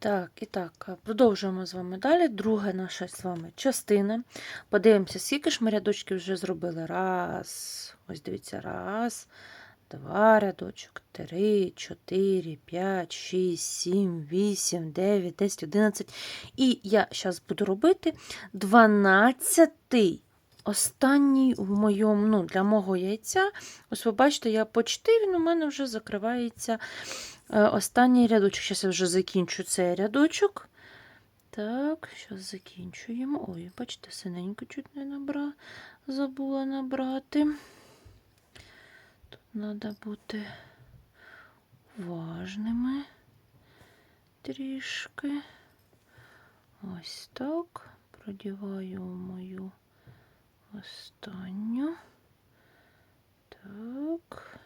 Так, і так, продовжуємо з вами далі. Друга наша з вами частина. Подивимося, скільки ж ми рядочків вже зробили. Раз. Ось дивіться, раз, два рядочок, три, чотири, п'ять, шість, сім, вісім, дев'ять, десять, одинадцять. І я зараз буду робити дванадцятий. Останній в моєму, ну, для мого яйця. Ось ви бачите, я почти він у мене вже закривається Е, Останній рядочок. Зараз я вже закінчу цей рядочок. Так, зараз закінчуємо. Ой, бачите, синенько чуть не набра... забула набрати. Тут треба бути уважними трішки. Ось так. Продіваю мою останню. Так.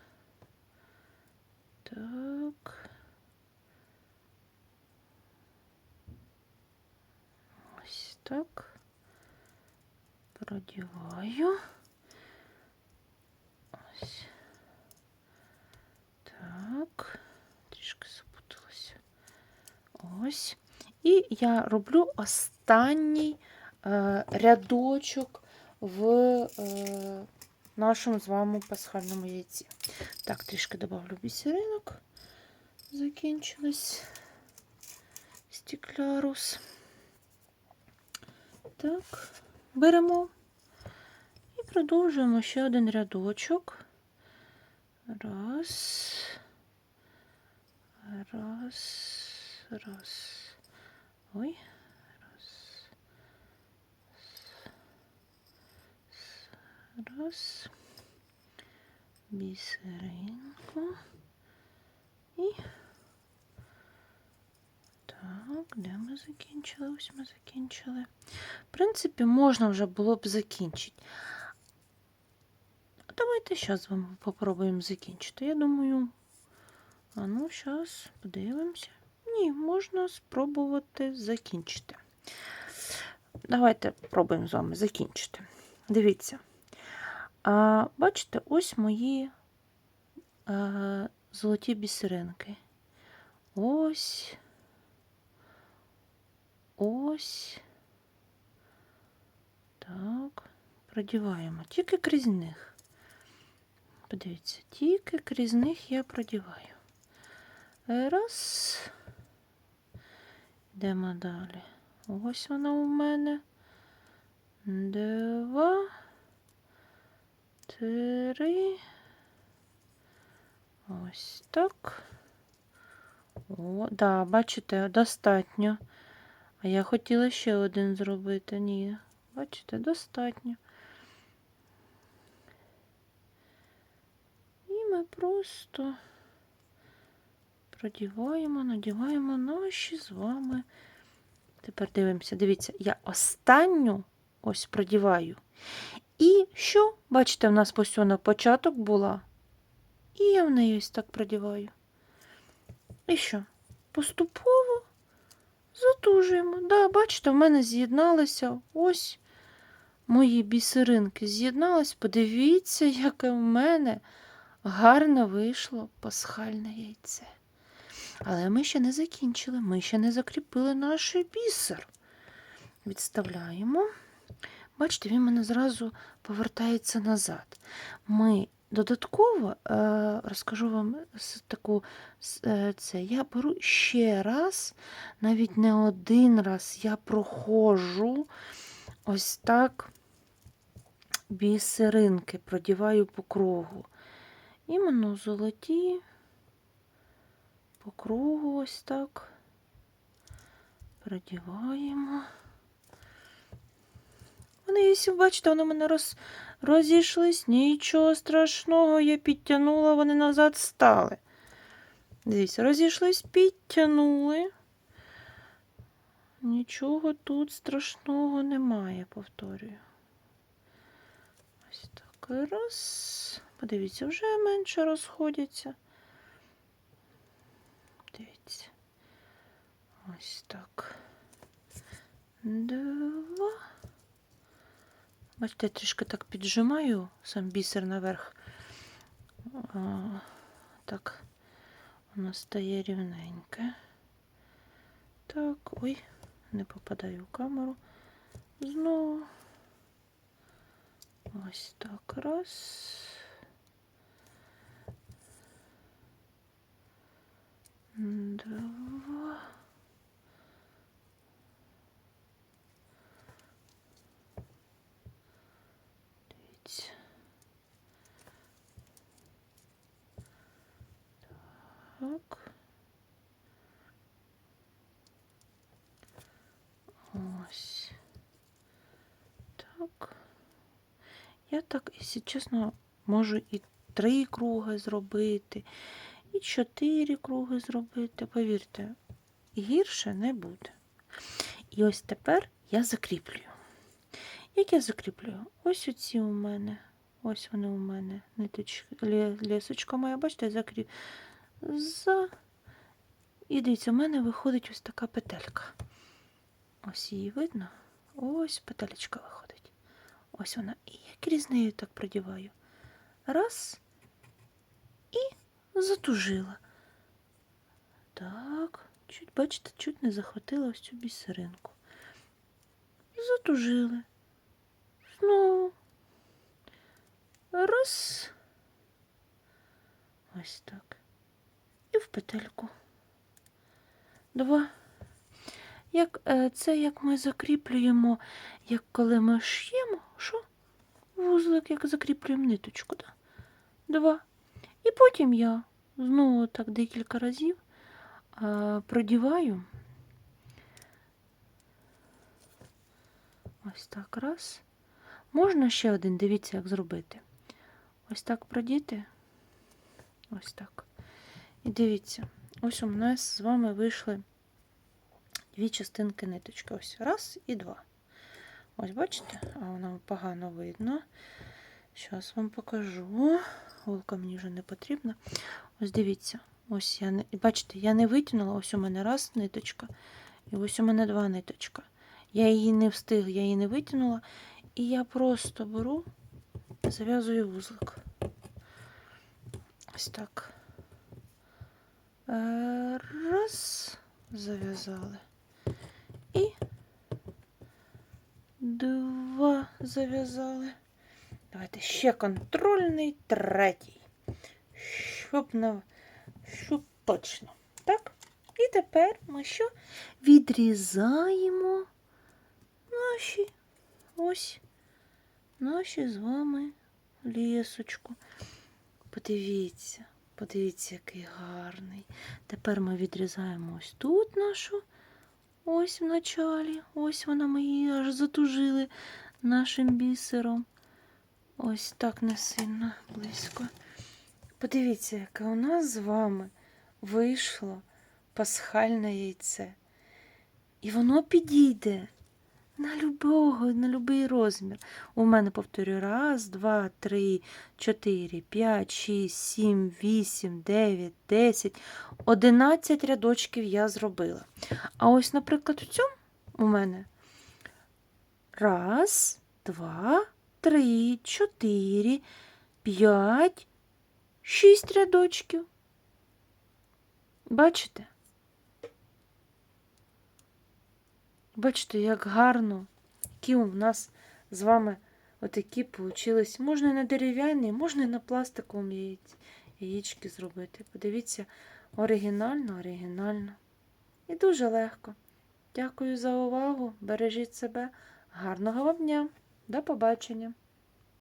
Так. Ось так. Продіваю. Ось. Так. Трішки запуталася. Ось. І я роблю останній е, рядочок в е, нашому з вами пасхальному яйці. Так, трішки добавлю бісеринок. Закінчилось стеклярус. Так, беремо і продовжуємо ще один рядочок. Раз, раз, раз. Ой, Раз. Бісеринку. І так, де ми закінчили? Ось ми закінчили. В принципі, можна вже було б закінчити. Давайте зараз з вами попробуємо закінчити. Я думаю, а ну, зараз подивимося. Ні, можна спробувати закінчити. Давайте пробуємо з вами закінчити. Дивіться. А, Бачите, ось мої а, золоті бісеринки. Ось. Ось. Так. Продіваємо. Тільки крізь них. Подивіться, тільки крізь них я продіваю. Раз. Йдемо далі. Ось вона у мене. Два. Три. Ось так. О, да, бачите, достатньо. А я хотіла ще один зробити. Ні, бачите, достатньо. І ми просто продіваємо, надіваємо наші з вами. Тепер дивимося, дивіться, я останню ось продіваю. І що? Бачите, в нас ось початок була. І я в неї ось так продіваю. І що? Поступово затужуємо. Да, бачите, в мене з'єдналися ось мої бісеринки. З'єдналось. Подивіться, яке в мене гарне вийшло пасхальне яйце. Але ми ще не закінчили, ми ще не закріпили наш бісер. Відставляємо. Бачите, він мене зразу повертається назад. Ми додатково е, розкажу вам таку е, це. Я беру ще раз, навіть не один раз, я проходжу ось так бісеринки, продіваю по кругу. Іменно золоті, по кругу ось так. Продіваємо. Якщо бачите, вони мене роз, розійшлись. Нічого страшного, я підтягнула, вони назад стали. Дивіться, розійшлись, підтягнули. Нічого тут страшного немає, повторюю. Ось так. Раз. Подивіться, вже менше розходяться. Дивіться. Ось так. Два. Бачите, я трішки так піджимаю сам бісер наверх. А, так, воно стає рівненьке. так. Ой, не попадаю в камеру. Знову. Ось так. Раз. Два. Дивіться. Так. Ось. Так. Я так, якщо чесно, можу і три круги зробити, і чотири круги зробити. Повірте, гірше не буде. І ось тепер я закріплюю. Як я закріплюю? Ось оці у мене. Ось вони у мене. Ниточка, лісочка моя, бачите, закріп. За. І дивіться, у мене виходить ось така петелька. Ось її видно. Ось петелечка виходить. Ось вона. І я крізь неї так продіваю. Раз. І затужила. Так. Чуть, бачите, чуть не захватила ось цю бісеринку. Затужили. Знову. Раз. Ось так. І в петельку. Два. Як, е, це як ми закріплюємо, як коли ми ш'ємо, що? Вузлик, як закріплюємо ниточку. Да? Два. І потім я знову так декілька разів е, продіваю. Ось так раз. Можна ще один, дивіться, як зробити. Ось так продіти. Ось так. І дивіться, ось у нас з вами вийшли дві частинки ниточки. Ось раз і два. Ось бачите, а воно погано видно. Зараз вам покажу. Голка мені вже не потрібна. Ось дивіться, ось я не бачите, я не витягнула, ось у мене раз ниточка, і ось у мене два ниточка. Я її не встиг, я її не витягнула. І я просто беру, зав'язую вузлик. Ось так. Е, Раз, зав'язали. І два зав'язали. Давайте ще контрольний третій. Щоб, на... щоб точно. Так? І тепер ми що? Відрізаємо наші ось наші з вами лісочку. Подивіться, подивіться, який гарний. Тепер ми відрізаємо ось тут нашу, ось в началі. Ось вона ми її аж затужили нашим бісером. Ось так не сильно близько. Подивіться, яке у нас з вами вийшло пасхальне яйце. І воно підійде на любого, на любий розмір. У мене, повторюю, раз, два, три, чотири, п'ять, шість, сім, вісім, дев'ять, десять, одинадцять рядочків я зробила. А ось, наприклад, в цьому у мене раз, два, три, чотири, п'ять, шість рядочків. Бачите? Бачите, як гарно, які у нас з вами отакі получились. Можна і на дерев'яні, можна і на пластиковому яєчки зробити. Подивіться, оригінально, оригінально. І дуже легко. Дякую за увагу. Бережіть себе. Гарного вам дня. До побачення!